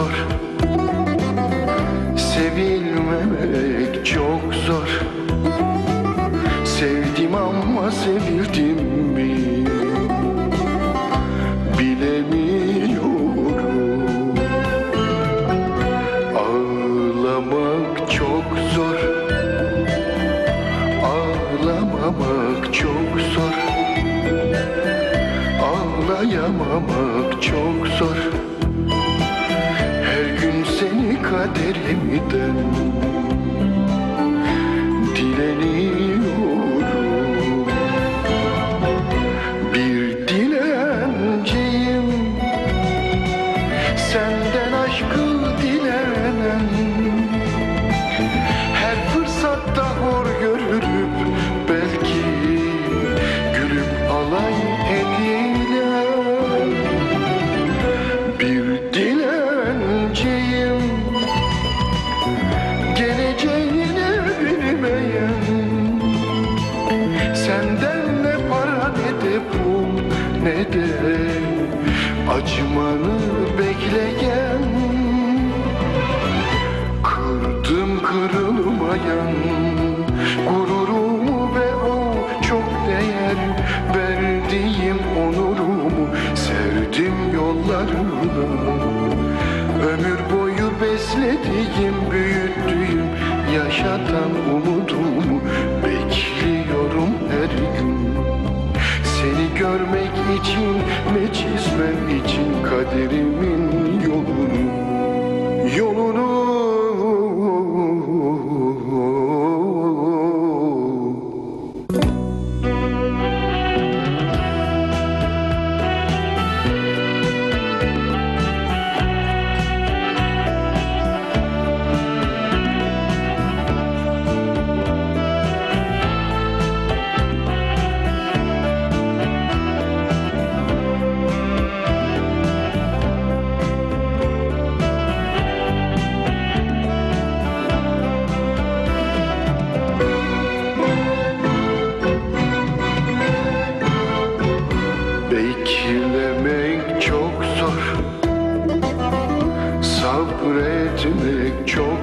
zor. Sevilmemek çok zor. Sevdim ama sevildim mi? Bilemiyorum. Ağlamak çok zor. Ağlamamak çok zor. Ağlayamamak çok zor him hidden. Kırılmayan gururumu ve o çok değer verdiğim onurumu serdim yollarına Ömür boyu beslediğim büyüttüğüm yaşatan umudumu bekliyorum her gün. Seni görmek için çizmem için kaderimin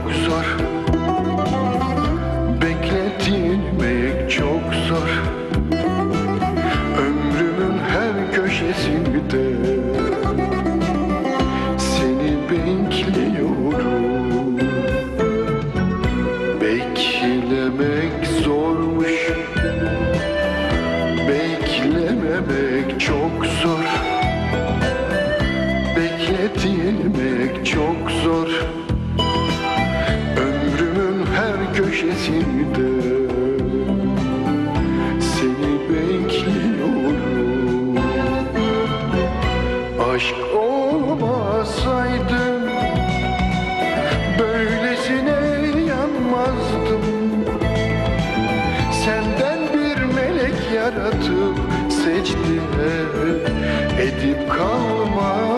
çok zor. Bekletilmek çok zor. Ömrümün her köşesinde Seni bekliyorum. Beklemek zormuş. Beklememek çok zor. Bekletilmek çok zor köşesinde Seni bekliyorum. Aşk olmasaydı Böylesine yanmazdım. Senden bir melek yaratıp secde edip kalmazdım